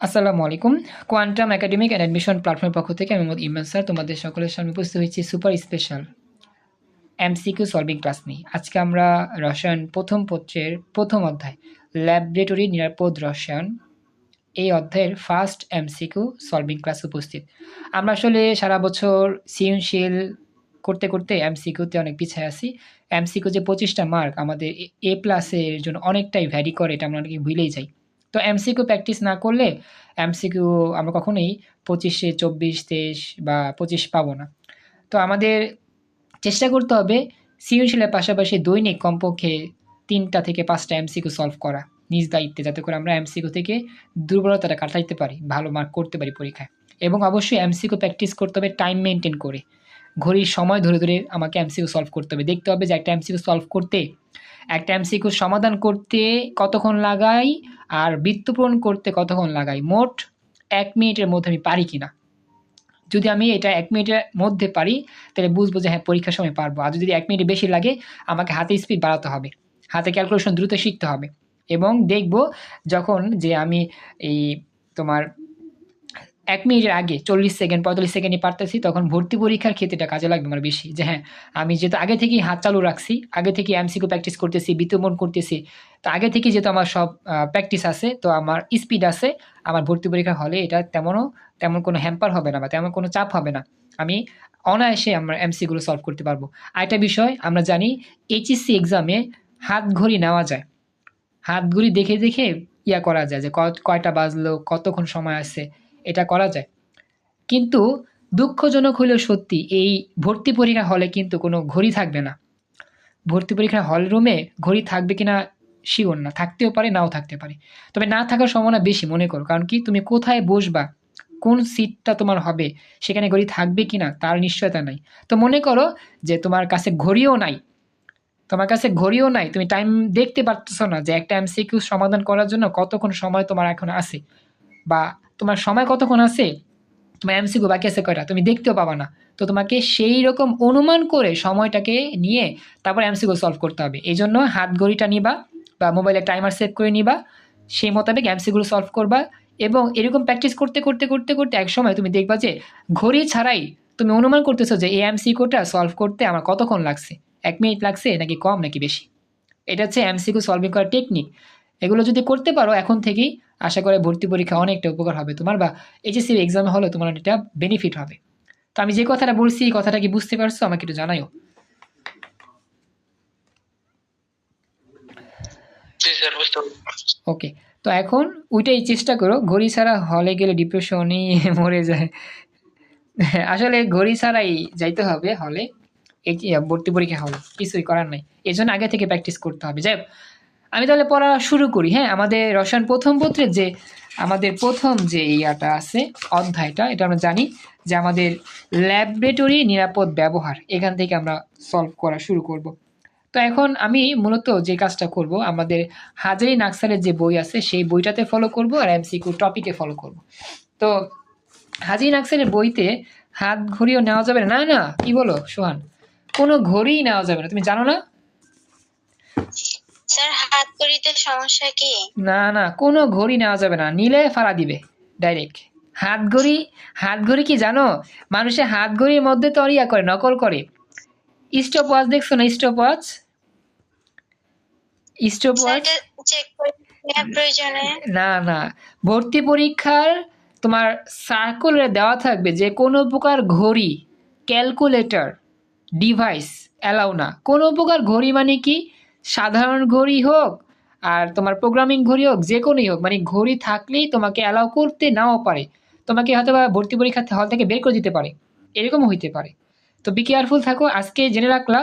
আসসালামু আলাইকুম। Quantum academic and admission প্ল্যাটফর্মের পক্ষ থেকে আমি মোহাম্মদ ইমরান স্যার, তোমাদের সকলের সামনে উপস্থিত হয়েছি super special MCQ solving class নিয়ে। আজকে আমরা রসায়ন প্রথম পত্রের প্রথম অধ্যায়, ল্যাবরেটরি নিরাপদ রসায়ন, এই অধ্যায়ের ফার্স্ট এমসিকিউ সলভিং ক্লাস উপস্থিত। আমরা আসলে সারা বছর সৃজনশীল করতে করতে এমসিকিউতে অনেক পিছিয়ে আসি এমসিকিউ যে পঁচিশটা মার্ক আমাদের এ প্লাসের জন্য অনেকটাই ভ্যারি করে, এটা আমরা অনেকে ভুলেই যাই। তো এমসিকিউ প্র্যাকটিস না করলে এমসিকিউ আমরা কখনোই পঁচিশে, চব্বিশ, তেইশ বা পঁচিশ পাবো না। তো আমাদের চেষ্টা করতে হবে সৃজনশীলের পাশাপাশি দৈনিক কমপক্ষে তিনটা থেকে পাঁচটা এমসিকিউ সলভ করা নিজ দায়িত্বে, যাতে করে আমরা এমসিকিউ থেকে দুর্বলতাটা কাটাইতে পারি, ভালো মার্ক করতে পারি পরীক্ষায়। এবং অবশ্যই এমসিকিউ প্র্যাকটিস করতে হবে টাইম মেনটেন করে। ঘড়ির সময় ধরে ধরে আমাকে এমসিকিউ সলভ করতে হবে। দেখতে হবে যে একটা এমসিকিউ সলভ করতে, একটা এমসিকিউ সমাধান করতে কতক্ষণ লাগাই আর বৃত্তপূরণ করতে কতক্ষণ লাগাই? মোট এক মিনিটের মধ্যে আমি পারি কি না যদি আমি এটা এক মিনিটের মধ্যে পারি, তাহলে বুঝব যে হ্যাঁ পরীক্ষার সময় পারব। আর যদি এক মিনিট বেশি লাগে, আমাকে হাতে স্পিড বাড়াতে হবে। হাতে ক্যালকুলেশন দ্রুত শিখতে হবে। এবং দেখব যখন যে আমি এই তোমার এক মিনিটের আগে, চল্লিশ সেকেন্ড, পঁয়তাল্লিশ সেকেন্ডে পারতেছি, তখন ভর্তি পরীক্ষার ক্ষেত্রে এটা কাজে লাগবে আমার বেশি। যে হ্যাঁ আমি যেহেতু আগে থেকেই হাত চালু রাখছি, আগে থেকে এমসিকিউ প্র্যাকটিস করতেছি বিতমন করতেছি, তো আগে থেকে যেহেতু আমার সব প্র্যাকটিস আছে, তো আমার স্পিড আছে, আমার ভর্তি পরীক্ষা হলে এটা তেমনও, তেমন কোনো হ্যাম্পার হবে না বা তেমন কোনো চাপ হবে না। আমি অনায়াসে আমরা এমসিগুলো সলভ করতে পারব। আরেকটা বিষয়, আমরা জানি এইচএসসি এক্সামে হাত ঘড়ি নেওয়া যায়। হাত ঘড়ি দেখে দেখে ইয়া করা যায় যে কয়টা বাজলো, কতক্ষণ সময় আছে এটা করা যায়। কিন্তু দুঃখজনক হলেও সত্যি, এই ভর্তি পরীক্ষা হলে কিন্তু কোনো ঘড়ি থাকবে না। ভর্তি পরীক্ষার হল রুমে ঘড়ি থাকবে কি না শিওর না, থাকতেও পারে, নাও থাকতে পারে। তবে না থাকার সম্ভাবনা বেশি মনে করো, কারণ কি তুমি কোথায় বসবা, কোন সিটটা তোমার হবে, সেখানে ঘড়ি থাকবে কি না তার নিশ্চয়তা নাই। তো মনে করো যে তোমার কাছে ঘড়িও নাই, তোমার কাছে ঘড়িও নাই, তুমি টাইম দেখতে পারতেছো না যে একটা এমসিকিউ সমাধান করার জন্য কতক্ষণ সময় তোমার এখন আছে, বা তোমার সময় কতক্ষণ আছে? তোমার এমসিকিউ বাকি আছে কয়টা? তুমি দেখতেও পাবা না। তো তোমাকে সেই রকম অনুমান করে সময়টাকে নিয়ে তারপর এমসিকিউ সলভ করতে হবে। এই জন্য হাত ঘড়িটা নিবা বা মোবাইলে টাইমার সেট করে নিবা। সেই মোতাবেক এমসিগুলো সলভ করবা এবং এরকম প্র্যাকটিস করতে করতে করতে করতে এক সময় তুমি দেখবা যে ঘড়ি ছাড়াই তুমি অনুমান করতেছো যে এই এমসিকিউটা সলভ করতে আমার কতক্ষণ লাগছে? এক মিনিট লাগছে নাকি কম নাকি বেশি? এটা হচ্ছে এমসিকিউ সলভিং করার টেকনিক এগুলো যদি করতে পারো এখন থেকেই আশা করে ভর্তি পরীক্ষা অনেকটা উপকার হবে তোমার বা এইচএসসি এক্সাম হলে তোমার অনেকটা বেনিফিট হবে। তো আমি যে কথাটা বলছি এই কথাটা কি বুঝতে পারছ? আমাকে একটু জানাইও ওকে তো এখন ওইটাই চেষ্টা করো ঘড়ি ছাড়া হলে গেলে ডিপ্রেশনই মরে যায়। আসলে ঘড়ি ছাড়াই যাইতে হবে হলে ভর্তি পরীক্ষা হলে কিছুই করার নাই। এই জন্য আগে থেকে প্র্যাকটিস করতে হবে। যাই আমি তাহলে পড়া শুরু করি হ্যাঁ? আমাদের রসায়ন প্রথম পত্রের যে, আমাদের প্রথম যে ইয়াটা আছে, অধ্যায়টা, এটা আমরা জানি যে আমাদের ল্যাবরেটরি নিরাপদ ব্যবহার, এখান থেকে আমরা সলভ করা শুরু করব। তো এখন আমি মূলত যে কাজটা করব, আমাদের হাজারি নাকসালের যে বই আছে, সেই বইটাতে ফলো করব আর এমসিকিউ টপিকে ফলো করব। তো হাজারি নাকসালের বইতে হাত ঘড়িও নেওয়া যাবে না না, কি বলো, সোহান? কোনো ঘড়িই নেওয়া যাবে না, তুমি জানো না? স্যার হাত ঘড়িতে সমস্যা কি? না না কোনো ঘড়ি নেওয়া যাবে না। নিলে ফাড়া দিবে ডাইরেক্ট হাত ঘড়ি হাত ঘড়ি কি জানো? হাত ঘড়ির মধ্যে তো ইয়া করে নকল করে। স্টপ ওয়াচ দেখছ না স্টপ ওয়াচ স্টপ ওয়াচ না না। ভর্তি পরীক্ষার তোমার সার্কুলারে দেওয়া থাকবে যে কোনো প্রকার ঘড়ি ক্যালকুলেটর ডিভাইস অ্যালাউ না। কোনো প্রকার ঘড়ি মানে কি? সাধারণ ঘড়ি হোক আর তোমার প্রোগ্রামিং ঘড়ি হোক, যে কোনোই হোক মানে ঘড়ি থাকলেই তোমাকে অ্যালাউ করতে নাও পারে। তোমাকে হয়তো বা ভর্তি পরীক্ষা হল থেকে বের করে দিতে পারে। এরকমও হইতে পারে। তো বি কেয়ারফুল থাকো, আজকে জেনে রাখলা।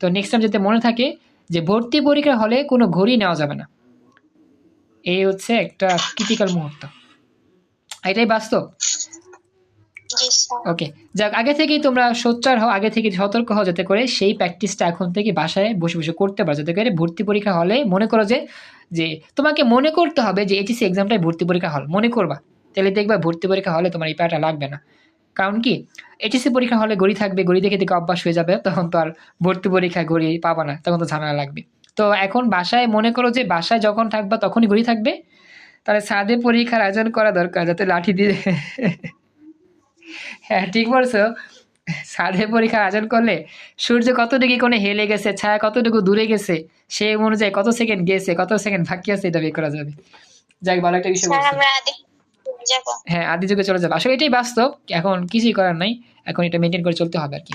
তো নেক্সট টাইম যাতে মনে থাকে যে ভর্তি পরীক্ষা হলে কোনো ঘড়ি নেওয়া যাবে না। এই হচ্ছে একটা ক্রিটিক্যাল মুহূর্ত। এটাই বাস্তব। ওকে যাক, আগে থেকেই তোমরা সোচ্চার হও, আগে থেকে সতর্ক হও যাতে করে সেই প্র্যাকটিসটা এখন থেকে বাসায় বসে বসে করতে পারো, যাতে করে ভর্তি পরীক্ষা হলে মনে করো যে যে তোমাকে মনে করতে হবে যে এইচএসসি এক্সামটাই ভর্তি পরীক্ষা হল, মনে করবা। তাহলে দেখবা ভর্তি পরীক্ষা হলে তোমার এই প্যাটা লাগবে না। কারণ কি? এইচএসসি পরীক্ষা হলে গড়ি থাকবে, গড়ি দেখে দেখে অভ্যাস হয়ে যাবে, তখন তো আর ভর্তি পরীক্ষা গড়ি পাবা না, তখন তো ঝামেলা লাগবে। তো এখন বাসায় মনে করো যে বাসায় যখন থাকবা তখনই গড়ি থাকবে। তাহলে ছাদে পরীক্ষার আয়োজন করা দরকার, যাতে লাঠি দিয়ে হ্যাঁ ঠিক বলছো। ছাদে পরীক্ষার আয়োজন করলে সূর্য কত ডিগ্রি কোণে হেলে গেছে ছায়া কতটুকু দূরে গেছে সেই অনুযায়ী কত সেকেন্ড গেছে কত সেকেন্ড বাকি আছে এটা বের করা যাবে। যাক ভালো একটা বিষয় হ্যাঁ আদি যুগে চলে যাবে। আসলে এটাই বাস্তব এখন কিছুই করার নাই এখন এটা মেনটেন করে চলতে হবে আর কি।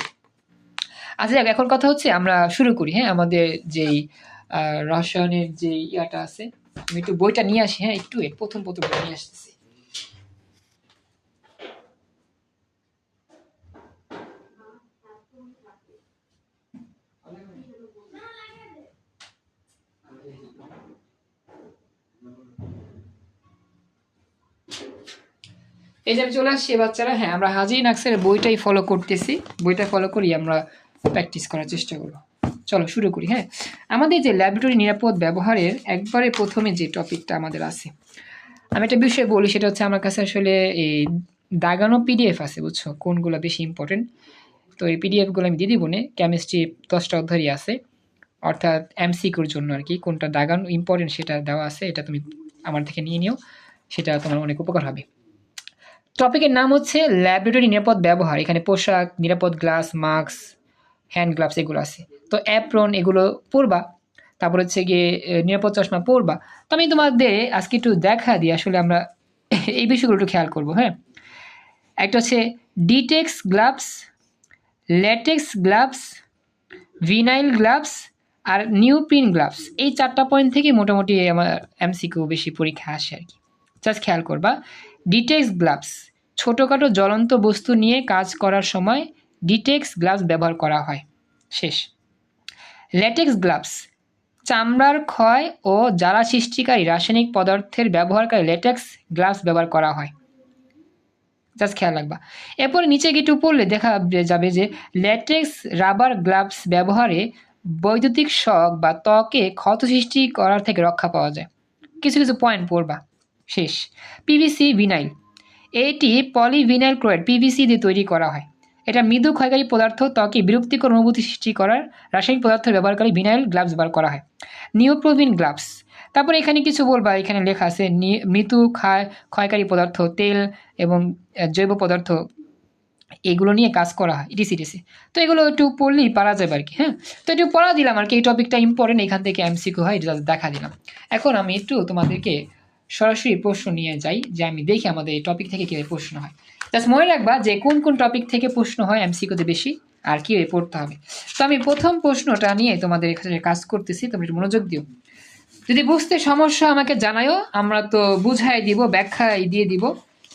আচ্ছা যাক এখন কথা হচ্ছে আমরা শুরু করি হ্যাঁ আমাদের যেই আহ, রসায়নের যে ইয়াটা আছে আমি একটু বইটা নিয়ে আসি হ্যাঁ একটু প্রথম প্রথম বই নিয়ে আসতেছি। এই যে আমি চলে আসছি বাচ্চারা হ্যাঁ আমরা হাজি নাক্সের বইটাই ফলো করতেছি। বইটা ফলো করি, আমরা প্র্যাকটিস করার চেষ্টা করব। চলো, শুরু করি হ্যাঁ। আমাদের যে ল্যাবরেটরি নিরাপদ ব্যবহারের একবারে প্রথমে যে টপিকটা আমাদের আছে, আমি একটা বিষয় বলি, সেটা হচ্ছে আমার কাছে আসলে এই দাগানো পিডিএফ আছে, বুঝছ? কোনগুলো বেশি ইম্পর্টেন্ট তো এই পিডিএফগুলো আমি দিয়ে দিব নে। কেমিস্ট্রি দশটা অধ্যায়ই আছে, অর্থাৎ এমসিকিউর জন্য আর কি, কোনটা দাগানো ইম্পর্টেন্ট সেটা দেওয়া আছে, এটা তুমি আমার থেকে নিয়ে নিও। সেটা তোমার অনেক উপকার হবে। টপিকের নাম হচ্ছে ল্যাবরেটরি নিরাপদ ব্যবহার। এখানে পোশাক, নিরাপদ গ্লাস মাস্ক হ্যান্ড গ্লাভস এগুলো আছে। তো অ্যাপ্রন এগুলো পরবা, তারপর হচ্ছে গিয়ে নিরাপদ চশমা পরবা। তো আমি তোমাদের আজকে একটু দেখা দিই, আসলে আমরা এই বিষয়গুলো একটু খেয়াল করব হ্যাঁ? একটা হচ্ছে ডিটেক্স gloves latex gloves vinyl gloves আর নিউপ্রিন গ্লাভস এই চারটা পয়েন্ট থেকে মোটামুটি আমার এমসিকিউ বেশি পরীক্ষা আসে আর কি। জাস্ট খেয়াল করবা। ডিটেক্স গ্লাভস ছোটোখাটো জ্বলন্ত বস্তু নিয়ে কাজ করার সময় ডিটেক্স গ্লাভস ব্যবহার করা হয়। শেষ। Latex gloves. চামড়ার ক্ষয় ও জ্বালা সৃষ্টিকারী রাসায়নিক পদার্থের ব্যবহারকারী ল্যাটেক্স গ্লাভস ব্যবহার করা হয়। জাস্ট খেয়াল রাখবা। এরপরে নিচে একটু পড়লে দেখা যাবে যে ল্যাটেক্স রাবার গ্লাভস ব্যবহারে বৈদ্যুতিক শক বা ত্বকে ক্ষত সৃষ্টি করার থেকে রক্ষা পাওয়া যায়। কিছু কিছু পয়েন্ট পড়বা। শেষ। PVC, vinyl. এটি পলিভিনাইল ক্লোরাইড পিভিসি দিয়ে তৈরি করা হয়। এটা মৃদু ক্ষয়কারী পদার্থ, ত্বকে বিরক্তিকর অনুভূতি সৃষ্টি করার রাসায়নিক পদার্থ ব্যবহারকারী ভিনাইল গ্লাভস ব্যবহার করা হয়। Neoprene gloves. তারপরে এখানে কিছু বলবা, এখানে লেখা আছে মৃদু ক্ষয় ক্ষয়কারী পদার্থ, তেল এবং জৈব পদার্থ, এগুলো নিয়ে কাজ করা হয় ইটিসি ইটিসি তো এগুলো একটু পড়লেই পারা যাবে আর কি হ্যাঁ? তো একটু পড়া দিলাম আর কি, এই টপিকটা ইম্পর্টেন্ট এখান থেকে এমসিকিউ হয়, এটা দেখা দিলাম। এখন আমি একটু তোমাদেরকে সরাসরি প্রশ্ন নিয়ে যাই যে আমি দেখি আমাদের এই টপিক থেকে কীভাবে প্রশ্ন হয়। জাস্ট মনে রাখবা যে কোন কোন টপিক থেকে প্রশ্ন হয় এমসিকিউতে বেশি আর কীভাবে পড়তে হবে। তো আমি প্রথম প্রশ্নটা নিয়ে তোমাদের এখানে কাজ করতেছি, তোমরা একটু মনোযোগ দিও। যদি বুঝতে সমস্যা আমাকে জানায়ও, আমরা তো বুঝাই দিব, ব্যাখ্যাই দিয়ে দিব।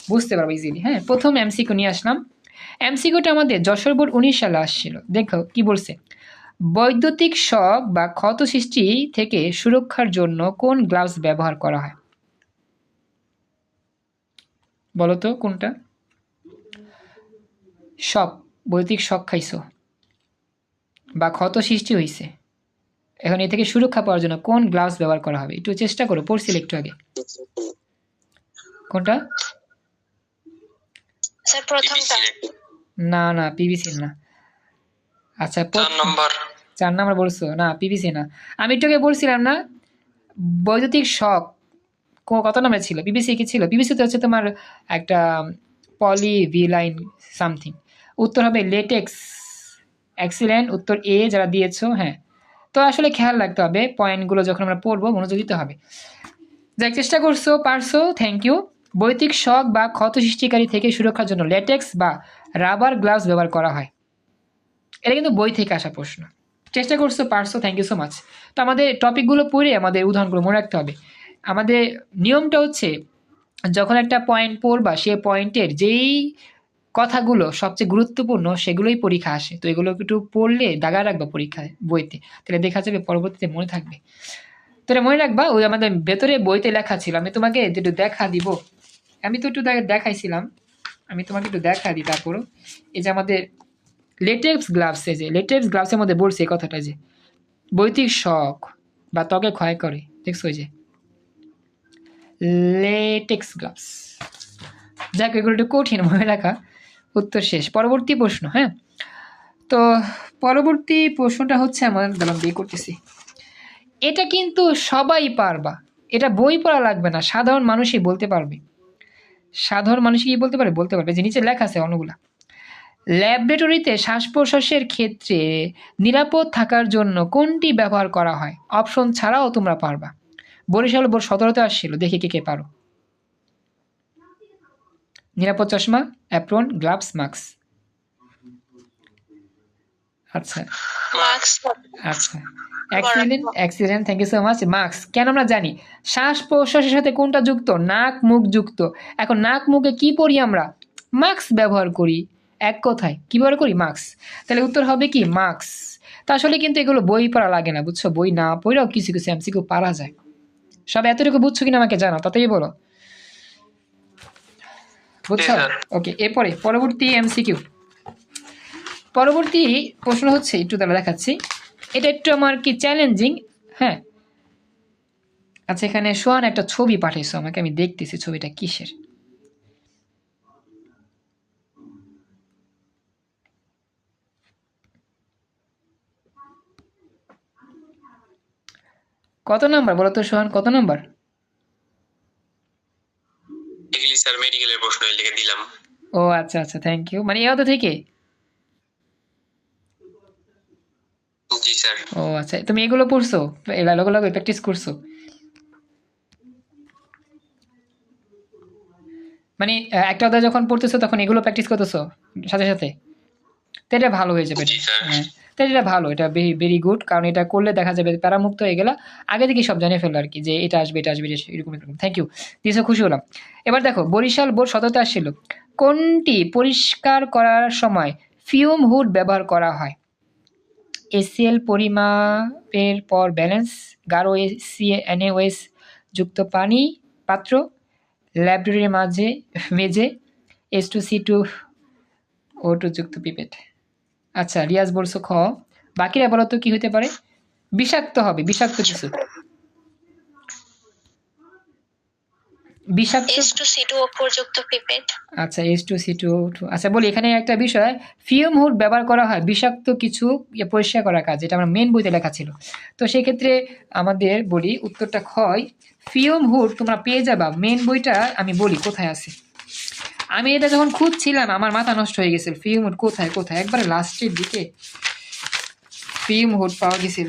বুঝতে পারব ইজিলি হ্যাঁ? প্রথম এমসিকিউ নিয়ে আসলাম। এমসিকিউটা আমাদের যশোর বোর্ড উনিশ সালে আসছিল। দেখো কি বলছে? বৈদ্যুতিক শক বা ক্ষত সৃষ্টি থেকে সুরক্ষার জন্য কোন গ্লাভস ব্যবহার করা হয়? বলো তো কোনটা? শক বৈদ্যুতিক শক খাইছো? বা ক্ষত সৃষ্টি হয়েছে এখন এ থেকে সুরক্ষা পাওয়ার জন্য কোন গ্লাভস ব্যবহার করা হবে? একটু চেষ্টা করো পড়ছিল একটু আগে। কোনটা? স্যার প্রথমটা। না না পিভিসি না। আচ্ছা চার নম্বর। চার নাম্বার বলছো? না পিভিসি না। আমি একটু আগে বলছিলাম না বৈদ্যুতিক শক কো- কত নামে ছিল। বিবিসি কি ছিল? বিবিসিতে হচ্ছে তোমার একটা পলি পলিভিলাইন সামথিং উত্তর হবে লেটেক্স এক্সিলেন্ট উত্তর এ যারা দিয়েছ হ্যাঁ। তো আসলে খেয়াল রাখতে হবে পয়েন্টগুলো যখন আমরা পড়ব মনোযোগ দিতে হবে। যাই চেষ্টা করছ, পারছ থ্যাংক ইউ বৈদ্যুতিক শখ বা ক্ষত সৃষ্টিকারী থেকে সুরক্ষার জন্য লেটেক্স বা রাবার গ্লাভস ব্যবহার করা হয়। এটা কিন্তু বই থেকে আসা প্রশ্ন। চেষ্টা করছ, পারছ থ্যাংক ইউ সো মাচ তো আমাদের টপিকগুলো পড়ে আমাদের উদাহরণগুলো মনে রাখতে হবে। আমাদের নিয়মটা হচ্ছে যখন একটা পয়েন্ট পড়বা, সে পয়েন্টের যেই কথাগুলো সবচেয়ে গুরুত্বপূর্ণ সেগুলোই পরীক্ষা আসে। তো এগুলো একটু পড়লে দাগা রাখবা পরীক্ষায়, বইতে। তাহলে দেখা যাবে পরবর্তীতে মনে থাকবে। তো এটা মনে রাখবা, ওই আমাদের ভেতরে বইতে লেখা ছিল, আমি তোমাকে একটু দেখা দিব। আমি তো একটু দেখাইছিলাম, আমি তোমাকে একটু দেখা দিই তারপরও। এই যে আমাদের লেটেক্স গ্লাভস যে লেটেক্স গ্লাভসের মধ্যে বলছে এই কথাটা যে, বৈদিক শখ বা ত্বকে ক্ষয় করে, দেখছ ওই যে? লেটেক্স গ্লাভস যাক, এগুলো একটু কঠিন মনে রাখা। উত্তর শেষ। পরবর্তী প্রশ্ন হ্যাঁ? তো, পরবর্তী প্রশ্নটা হচ্ছে আমার, দাঁড়ান, বিয়ে করতেছি। এটা কিন্তু সবাই পারবা। এটা বই পড়া লাগবে না। সাধারণ মানুষই বলতে পারবে। সাধারণ মানুষই কি বলতে পারবে বলতে পারবে। যে নিচে লেখা আছে অন্যগুলা। ল্যাবরেটরিতে শ্বাস প্রশ্বাসের ক্ষেত্রে নিরাপদ থাকার জন্য কোনটি ব্যবহার করা হয়? অপশন ছাড়াও তোমরা পারবা। বরিশাল বোর্ড সতেরোতে আসছিল দেখি কে কে পারো। নিরাপদ চশমা অ্যাপ্রন গ্লাভস মাস্ক আচ্ছা। আচ্ছা। Accident accident thank you so much mask কেন আমরা জানি? শ্বাস প্রশ্বাসের সাথে কোনটা যুক্ত? নাক মুখ যুক্ত। এখন নাক মুখে কি পরি আমরা? মাস্ক ব্যবহার করি। এক কথায় কি ব্যবহার করি? মাস্ক তাহলে উত্তর হবে কি? মাস্ক তা আসলে কিন্তু এগুলো বই পড়া লাগে না বুঝছ? বই না পড়েও কিছু কিছু এমসিকিউ পারা যায়। সব এতটুকু বুঝছ কিনা আমাকে জানা তাতেই বলো। বুঝছ? ওকে এরপরে পরবর্তী এমসিকিউ পরবর্তী প্রশ্ন হচ্ছে একটু তাহলে দেখাচ্ছি। এটা একটু আমার কি চ্যালেঞ্জিং হ্যাঁ। আচ্ছা এখানে সোয়ান একটা ছবি পাঠিয়েছো আমাকে আমি দেখতেছি ছবিটা কিসের। কত নাম্বার বলো তো সোহান কত নাম্বার? এগুলি স্যার মেডিকেলের প্রশ্ন লিখে দিলাম। ও আচ্ছা আচ্ছা থ্যাংক ইউ মানে এ অত থেকে? জি স্যার। ও আচ্ছা তুমি এগুলো পড়ছো? এগুলো লগে প্র্যাকটিস করছ? মানে একটা অধ্যায় যখন পড়তেছো তখন এগুলো প্র্যাকটিস করতেছো সাথে সাথে? তো এটা ভালো হয়ে যাবে। হ্যাঁ তো এটা ভালো এটা ভেরি ভেরি গুড কারণ এটা করলে দেখা যাবে প্যারামুক্ত হয়ে গেলা। আগে থেকে সব জানিয়ে ফেলল আর কি যে এটা আসবে এটা আসবে এরকম এরকম। থ্যাংক ইউ দিয়েছ খুশি হলাম। এবার দেখো বরিশাল বোর্ড সততা আসছিল। কোনটি পরিষ্কার করার সময় ফিউম হুড ব্যবহার করা হয়? এসিএল পরিমাপের পর ব্যালেন্স গাঢ় এসি এনএওএস যুক্ত পানি পাত্র ল্যাবরেটরির মাঝে মেঝে S two C two O two যুক্ত পিপেট আচ্ছা রিয়াজ বলছো খ। বাকিরা বলো তো কি হতে পারে? বিষাক্ত হবে বিষাক্ত কিছু। বিষাক্ত পিপেট আচ্ছা আচ্ছা বলি এখানে একটা বিষয়। ফিউম হুড ব্যবহার করা হয় বিষাক্ত কিছু ইয়ে পরিষ্কার করার কাজ যেটা আমার মেন বইতে লেখা ছিল। তো সেই ক্ষেত্রে আমাদের বলি উত্তরটা ফিউম হুড তোমরা পেয়ে যাবা। মেন বইটা আমি বলি কোথায় আছে? আমি এটা যখন খুঁজছিলাম, আমার মাথা নষ্ট হয়ে গেছিল। ফিউম হুড কোথায় কোথায়? একবারে লাস্টের দিকে ফিউম হুড পাওয়া গেছিল।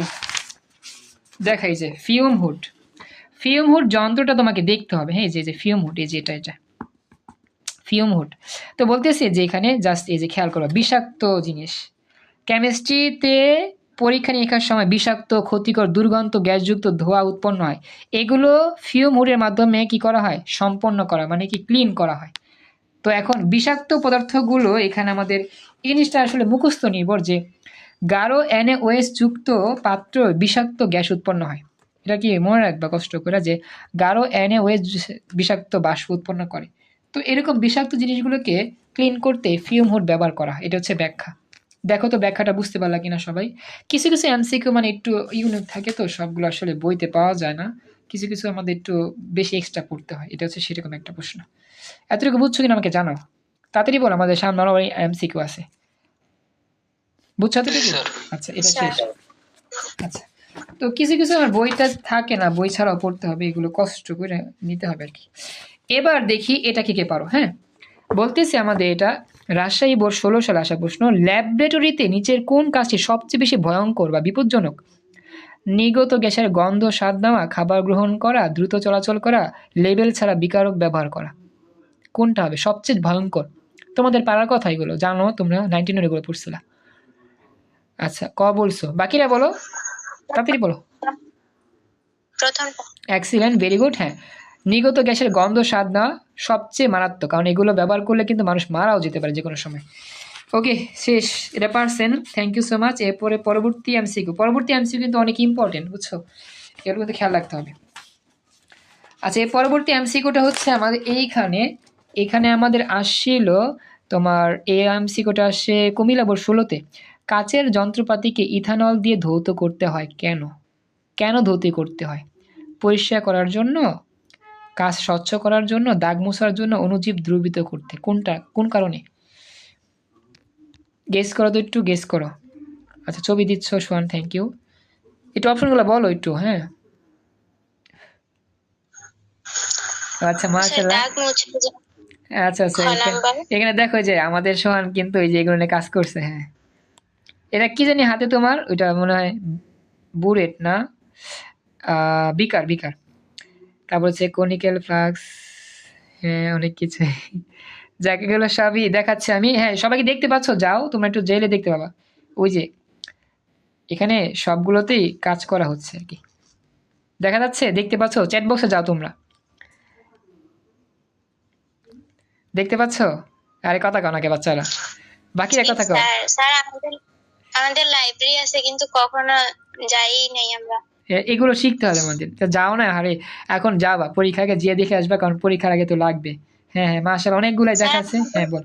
দেখাই যে ফিউম হুড ফিউম হুড যন্ত্রটা তোমাকে দেখতে হবে। হ্যাঁ যে যে ফিউম হুড এই যে এটা এটা। ফিউম হুড তো বলতেছে যে এখানে জাস্ট এই যে খেয়াল করো, বিষাক্ত জিনিস। কেমিস্ট্রিতে পরীক্ষা নিরীক্ষার সময় বিষাক্ত, ক্ষতিকর, দুর্গন্ধ, গ্যাসযুক্ত ধোঁয়া উৎপন্ন হয়। এগুলো ফিউম হুডের মাধ্যমে কি করা হয়? সম্পন্ন করা মানে কি ক্লিন করা হয়। তো এখন বিষাক্ত পদার্থগুলো এখানে আমাদের এই জিনিসটা আসলে মুখস্থ নির্ভর যে গাঢ় এনএওএস যুক্ত পাত্র বিষাক্ত গ্যাস উৎপন্ন হয়। এটা কি মনে রাখবা কষ্ট করে যে গাঢ় এনএওএস বিষাক্ত বাষ্প উৎপন্ন করে? তো এরকম বিষাক্ত জিনিসগুলোকে ক্লিন করতে ফিউম হুড ব্যবহার করা এটা হচ্ছে ব্যাখ্যা। দেখো তো ব্যাখ্যাটা বুঝতে পারলা কিনা সবাই? কিছু কিছু এমসিকিউ মানে একটু ইউনিক থাকে তো, সবগুলো আসলে বইতে পাওয়া যায় না। কিছু কিছু আমাদের একটু বেশি এক্সট্রা পড়তে হয়। এটা হচ্ছে সেরকম একটা প্রশ্ন। এতটুকু বুঝছ কিনা আমাকে জানো? তাড়াতাড়ি বলো আমাদের সামনে আরও এমসিকিউ আছে। বুঝছ এতটুকু? আচ্ছা এটা শেষ। আচ্ছা তো কিছু কিছু আমার বইটা থাকে না বই ছাড়াও পড়তে হবে এগুলো কষ্ট করে নিতে হবে আর কি। এবার দেখি এটা কি কে পারো হ্যাঁ? বলতেছে আমাদের এটা রাজশাহী বোর্ড ষোলো সালে আসা প্রশ্ন ল্যাবরেটরিতে নিচের কোন কাজটি সবচেয়ে বেশি ভয়ঙ্কর বা বিপজ্জনক? নিগত গ্যাসের গন্ধ স্বাদ নেওয়া খাবার গ্রহণ করা দ্রুত চলাচল করা লেবেল ছাড়া বিকারক ব্যবহার করা। কোনটা হবে সবচেয়ে ভয়ঙ্কর? তোমাদের পাড়ার কথা এগুলো জানো তোমরা নাইনটিন এগুলো পড়ছিলা। আচ্ছা ক বলছো? বাকিরা বলো। তাড়াতাড়ি বলো। এক্সিলেন্ট ভেরি গুড হ্যাঁ। নিগত গ্যাসের গন্ধ স্বাদ না সবচেয়ে মারাত্মক কারণ এগুলো ব্যবহার করলে কিন্তু মানুষ মারাও যেতে পারে যে কোনো সময়। ওকে শেষ। এটা পারছেন? থ্যাংক ইউ সো মাচ এরপরে পরবর্তী এমসিকিউ পরবর্তী এমসিকিউ কিন্তু অনেক ইম্পর্টেন্ট বুঝছ? এগুলো কিন্তু খেয়াল রাখতে হবে। আচ্ছা এই পরবর্তী এমসিকিউটা হচ্ছে আমাদের এইখানে। এখানে আমাদের আসছিল তোমার, এই এমসিকিউটা আসে কুমিল্লা বোর্ড ষোলোতে। কাচের যন্ত্রপাতিকে ইথানল দিয়ে ধৌত করতে হয়। কেন? কেন ধৌতি করতে হয়? পরিষ্কার করার জন্য, কাজ স্বচ্ছ করার জন্য, দাগ মোছার জন্য অনুজীব দ্রবীত করতে। কোনটা? কোন কারণে? গেস করো তো একটু গেস করো। আচ্ছা ছবি দিচ্ছ সোয়ান থ্যাংক ইউ একটু অপশনগুলো বলো একটু হ্যাঁ। আচ্ছা মুছে যে- আচ্ছা আচ্ছা এখানে- দেখো যে আমাদের সোহান কিন্তু এই যে এগুলো নিয়ে কাজ করছে হ্যাঁ। এটা কি জানি হাতে তোমার? ওইটা মনে হয় বুরেট না? বিকার বিকার। তারপর হচ্ছে কনিক্যাল ফ্লাক্স হ্যাঁ অনেক কিছু যাকে এগুলো সবই দেখাচ্ছে আমি। হ্যাঁ সবাইকে দেখতে পাচ্ছ? যাও তোমরা একটু জেলে দেখতে পাবা। ওই যে এখানে সবগুলোতেই কাজ করা হচ্ছে আর কি। দেখা যাচ্ছে দেখতে পাচ্ছ? চ্যাট বক্সে যাও তোমরা। দেখতে পাচ্ছ? আরে কথা কও নাকি বাচ্চারা। বাকিরা কথা কও। স্যার স্যার আমাদের আমাদের লাইব্রেরি আছে কিন্তু কখনো যাই নাই আমরা। এগুলো শিখতে হবে আমাদের। তা যাও না আরে এখন যাবা পরীক্ষাকে যেয়ে দেখে আসবা কারণ পরীক্ষার আগে তো লাগবে। হ্যাঁ হ্যাঁ মাসাল অনেকগুলাই হ্যাঁ বল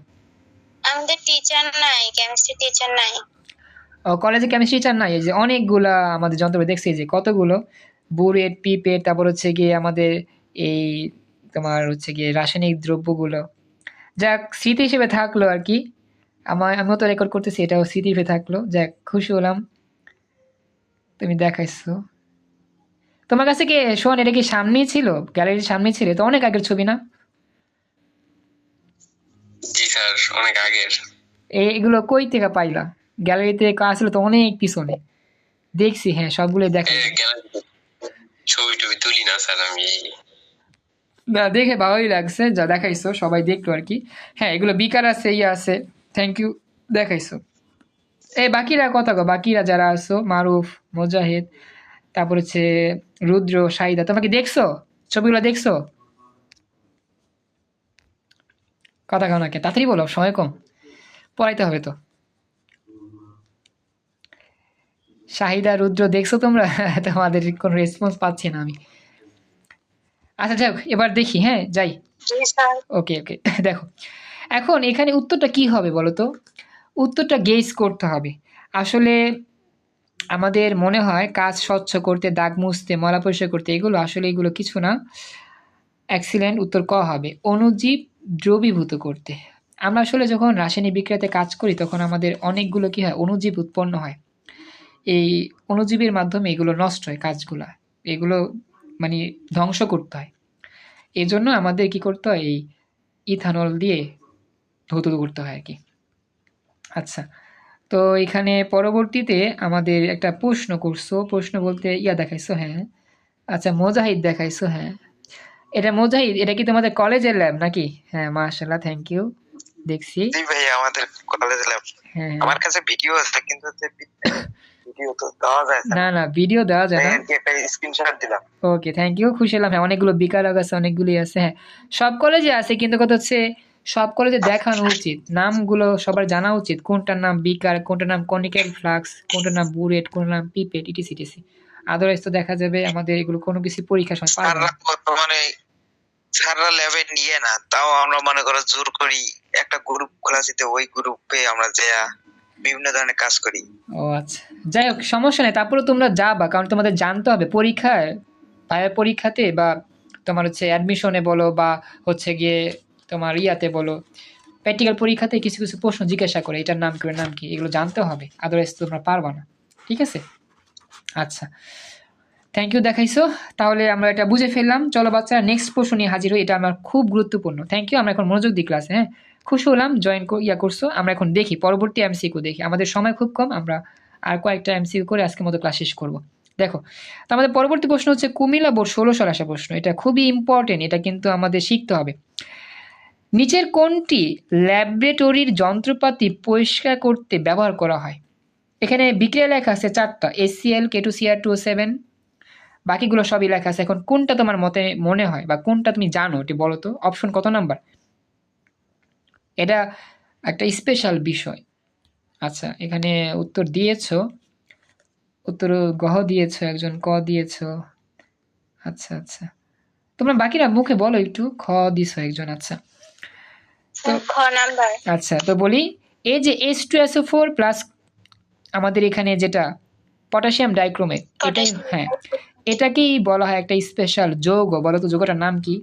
আমাদের টিচার নাই কেমিস্ট্রি টিচার নাই। ও কলেজে কেমিস্ট্রি টিচার নাই এই যে অনেকগুলা আমাদের যন্ত্রপাতি দেখছি যে কতগুলো? বুরেট পিপেট তারপর হচ্ছে গিয়ে আমাদের এই তোমার হচ্ছে গিয়ে রাসায়নিক দ্রব্যগুলো। যাক স্মৃতি হিসেবে থাকল আর কি। আমার আমিও তো রেকর্ড করতেছি এটাও স্মৃতি হিসেবে থাকল। যাক খুশি হলাম। তুমি দেখাইছো। তোমার কাছে কি শোন এটা কি সামনেই ছিল? গ্যালারির সামনেই ছিল? তো অনেক আগের ছবি না? জি স্যার অনেক আগের। এগুলো কই থেকে পাইলা? গ্যালারিতে আসলে তো অনেক পিছনে। দেখছি হ্যাঁ সবগুলো দেখা। ছবি টবি তুলি না স্যার আমি। না দেখে ভালোই লাগছে যা দেখাইছো সবাই দেখল আর কি। হ্যাঁ এগুলো বিকার আছে ইয়ে আছে। থ্যাংক ইউ দেখাইছো। এই বাকিরা কথা গো? বাকিরা যারা আছো মারুফ মোজাহিদ তারপর হচ্ছে রুদ্র শাহিদা তোমাকে দেখছ? ছবিগুলো দেখছ? কথা কও নাকি? তাড়াতাড়ি বলো সময় কম। পড়াইতে হবে তো। শাহিদা রুদ্র দেখছ তোমরা? তোমাদের কোনো রেসপন্স পাচ্ছি না আমি। আচ্ছা যাই হোক, এবার দেখি হ্যাঁ যাই। ওকে ওকে দেখো। এখন এখানে উত্তরটা কি হবে বলো তো? উত্তরটা গেস করতে হবে। আসলে আমাদের মনে হয় কাজ স্বচ্ছ করতে দাগ মুছতে ময়লা পরিষ্কার করতে এগুলো আসলে এগুলো কিছু না। অ্যাক্সিলেন্ট উত্তর ক হবে? অণুজীব দ্রবীভূত করতে। আমরা আসলে যখন রাসায়নিক বিক্রিয়াতে কাজ করি, তখন আমাদের অনেকগুলো কি হয়? অণুজীব উৎপন্ন হয়। এই অণুজীবের মাধ্যমে এগুলো নষ্ট হয়, কাজগুলো। এগুলো মানে ধ্বংস করতে হয়। এই জন্য আমাদের কি করতে হয়? এই ইথানল দিয়ে ধৌত করতে হয় আর কি। আচ্ছা তো এখানে পরবর্তীতে আমাদের একটা প্রশ্ন করছ। প্রশ্ন বলতে ইয়া দেখাইছো হ্যাঁ। আচ্ছা মোজাহিদ দেখাইছো হ্যাঁ। এটা মোজাহিদ এটা কি তোমাদের কলেজের ল্যাব নাকি? হ্যাঁ মাশাল্লাহ থ্যাংক ইউ দেখছি। জি ভাই আমাদের কলেজ ল্যাব হ্যাঁ আমার কাছে ভিডিও আছে কিন্তু ভিডিও তো দেওয়া যায় না। না ভিডিও দেওয়া যায় না। আর একটা স্ক্রিনশট দিলাম। ওকে থ্যাংক ইউ খুশি হলাম। হ্যাঁ অনেকগুলো বিকারক আছে অনেকগুলি আছে হ্যাঁ। সব কলেজে আছে কিন্তু কথা হচ্ছে সব কলেজে দেখানো উচিত। নামগুলো সবার জানা উচিত। কোনটার নাম বিকার কোনটার নাম কনিক্যাল ফ্লাক্স কোনটার নাম বুরেট কোনটার নাম পিপেট ইটিসি টিসি আদারওয়াইজ তো দেখা যাবে আমাদের এগুলো কোনো কিছু পরীক্ষার সময় পারবে স্যাররা না বর্তমানে স্যাররা ল্যাবে নিয়ে না তাও আমরা মনে করো জোর করি একটা গ্রুপ খোলা ওই গ্রুপে আমরা যা বিভিন্ন ধরনের কাজ করি। ও আচ্ছা। যাই হোক সমস্যা নেই তারপরে তোমরা যাবা কারণ তোমাদের জানতে হবে পরীক্ষায় ভাইয়ের পরীক্ষাতে বা তোমার হচ্ছে অ্যাডমিশনে বলো বা হচ্ছে গিয়ে তোমার ইয়াতে বলো প্র্যাকটিক্যাল পরীক্ষাতে কিছু কিছু প্রশ্ন জিজ্ঞাসা করে এটার নাম কি নাম কি এগুলো জানতে হবে আদারওয়াইজ তোমরা পারবা না। ঠিক আছে? আচ্ছা। থ্যাংক ইউ দেখাইছো। তাহলে আমরা এটা বুঝে ফেললাম। চলো বাচ্চারা নেক্সট প্রশ্ন নিয়ে হাজির হই। এটা আমার খুব গুরুত্বপূর্ণ। থ্যাংক ইউ আমরা এখন মনোযোগ দিই ক্লাসে হ্যাঁ? খুশি হলাম জয়েন ইয়া করছ। আমরা এখন দেখি, পরবর্তী এমসিকিউ দেখি। আমাদের সময় খুব কম। আমরা আর কয়েকটা এমসিকিউ করে আজকের মতো ক্লাস শেষ করব। দেখো, তো আমাদের পরবর্তী প্রশ্ন হচ্ছে, কুমিল্লা বোর্ড ষোলো সাল আসা প্রশ্ন। এটা খুবই ইম্পর্টেন্ট এটা কিন্তু আমাদের শিখতে হবে। নিচের কোনটি ল্যাবরেটরির যন্ত্রপাতি পরিষ্কার করতে ব্যবহার করা হয়? এখানে বিক্রিয়া লেখা আছে চারটা ACL K two Cr two seven বাকিগুলো সবই লেখা আছে। এখন কোনটা তোমার মতে মনে হয় বা কোনটা তুমি জানো এটি বলো তো? অপশন কত নাম্বার? এটা একটা স্পেশাল বিষয়। আচ্ছা এখানে উত্তর দিয়েছ। উত্তর গহ দিয়েছ একজন ক দিয়েছ। আচ্ছা আচ্ছা। তোমরা বাকিরা মুখে বলো একটু খ দিছো একজন আচ্ছা। তো আচ্ছা তো বলি এই যে S two SO four plus আমাদের এখানে যেটা পটাশিয়াম ডাইক্রোমেট এটাই হ্যাঁ এটাকেই বলা হয় একটা স্পেশাল যৌগ বলো তো যৌগটার নাম কি?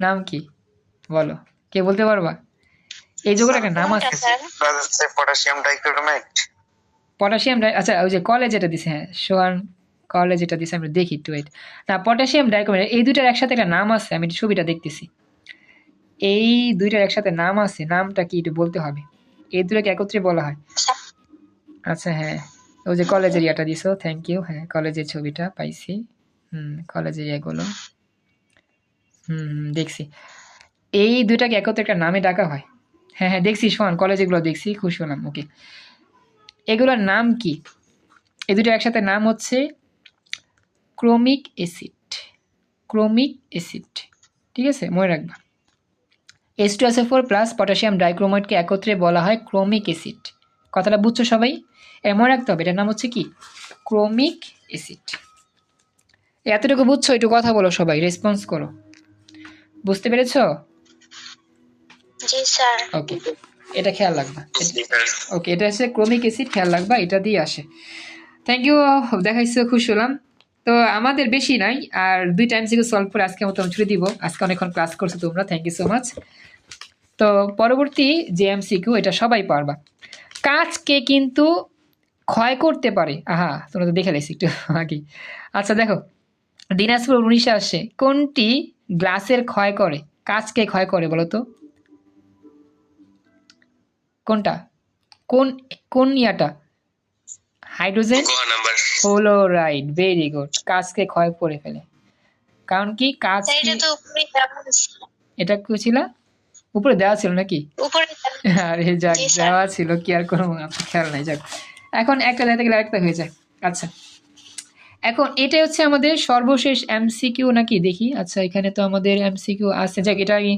নাম কি? বলো কে বলতে পারবা? এই যৌগটার একটা নাম আছে। Potassium dichromate. পটাশিয়াম ডাই আচ্ছা ওই যে কলেজ যেটা দিছে হ্যাঁ সোয়ান কলেজ এটা দিছে আমরা দেখি একটু ওয়েট না পটাশিয়াম ডাইক্রোমেট এই দুইটার একসাথে একটা নাম আছে আমি ছবিটা দেখতেছি। এই দুইটার একসাথে নাম আছে নামটা কি একটু বলতে হবে? এই দুটোকে একত্রে বলা হয়? আচ্ছা। হ্যাঁ। ওই যে কলেজের ইয়াটা দিছো থ্যাংক ইউ হ্যাঁ কলেজের ছবিটা পাইছি। হুম কলেজের ইয়েগুলো। হুম হুম, দেখছি। এই দুইটাকে একত্রে একটা নামে ডাকা হয়। হ্যাঁ হ্যাঁ দেখছি শোন কলেজেগুলো দেখছি খুশি হলাম ওকে এগুলোর নাম কি? এই দুটো একসাথে নাম হচ্ছে ক্রোমিক অ্যাসিড। ক্রোমিক অ্যাসিড ঠিক আছে? মনে রাখবা। S two SA four plus potassium ডাইক্রোমেটকে একত্রে বলা হয় ক্রোমিক অ্যাসিড কথাটা বুঝছ সবাই? এর মনে রাখতে হবে এটার নাম হচ্ছে কি? ক্রোমিক অ্যাসিড এতটুকু বুঝছ একটু কথা বলো সবাই রেসপন্স করো। বুঝতে পেরেছ? জি ওকে এটা খেয়াল রাখবা। ওকে এটা হচ্ছে ক্রোমিক অ্যাসিড খেয়াল রাখবা এটা দিয়ে আসে। থ্যাংক ইউ দেখাইছো খুশি হলাম। তো আমাদের বেশি নাই আর দুই টাইম থেকে সলভ করে আজকে মতো ছুটি দিব। আজকে অনেকক্ষণ ক্লাস করছ তোমরা থ্যাংক ইউ সো মাচ তো পরবর্তী যে এমসিকিউ এটা সবাই পারবা। কাজকে কিন্তু ক্ষয় করতে পারে। আহা তোমরা তো দেখে লাইছি একটু আগে। আচ্ছা দেখো দিনাজপুর উনিশে আসে। কোনটি গ্লাসের ক্ষয় করে? কাজকে ক্ষয় করে বলো তো? কোনটা? কোন কোন ইয়াটা? হাইড্রোজেন? হলো রাইট ভেরি গুড। কাজকে ক্ষয় করে ফেলে। কারণ কি কাজ এটা তো উপরে দেওয়া আছে। এটা কি ছিল? উপরে দেওয়া ছিল নাকি? আরে যাক দেওয়া ছিল কি আর কোনো খেয়াল নাই যাক। এখন একটা জায়গা থেকে আরেকটা হয়ে যায়। আচ্ছা। এখন এটা হচ্ছে আমাদের সর্বশেষ এমসিকিউ নাকি? দেখি। আচ্ছা এখানে তো আমাদের এমসিকিউ আছে। যাক এটা আমি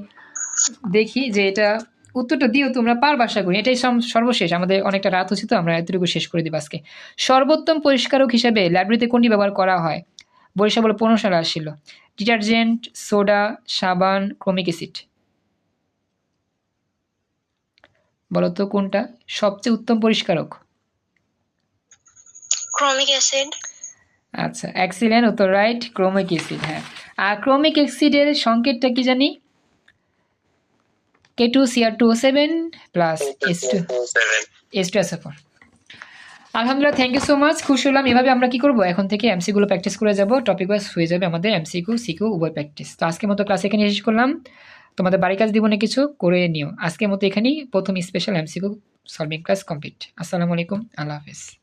দেখি যে এটা উত্তরটা দিও তোমরা পার বাসা করি। এটাই সর্বশেষ। আমাদের অনেকটা রাত হচ্ছে তো আমরা এতটুকু শেষ করে দিব আজকে। সর্বোত্তম পরিষ্কারক হিসেবে লাইব্রেরিতে কোনটি ব্যবহার করা হয়? বরিশাল বলে পনেরো সালে আসছিল। ডিটারজেন্ট সোডা সাবান ক্রমিক অ্যাসিড। বলতো কোনটা? সবচেয়ে উত্তম পরিষ্কারক। Chromic acid. আচ্ছা অ্যাক্সিলেন্ট উত্তর রাইট ক্রোমিক অ্যাসিড হ্যাঁ। আর ক্রোমিক অ্যাসিডের সংকেতটা কি জানি? K two Cr two seven plus S two S two S four আলহামদুলিল্লাহ থ্যাংক ইউ সো মাচ খুশি হলাম। এভাবে আমরা কি করব? এখন থেকে এমসিগুলো প্র্যাকটিস করে যাব। টপিক ওয়াইজ হয়ে যাবে আমাদের এমসিকিউ সিকিউ উভয় প্র্যাকটিস তো আজকের মতো ক্লাস এখানে শেষ করলাম। তোমাদের বাড়ি কাজ দিব না কিছু করে নিও। আজকের মতো এখানেই প্রথম special MCQ solving class complete আসসালামু আলাইকুম। আল্লাহ হাফিজ।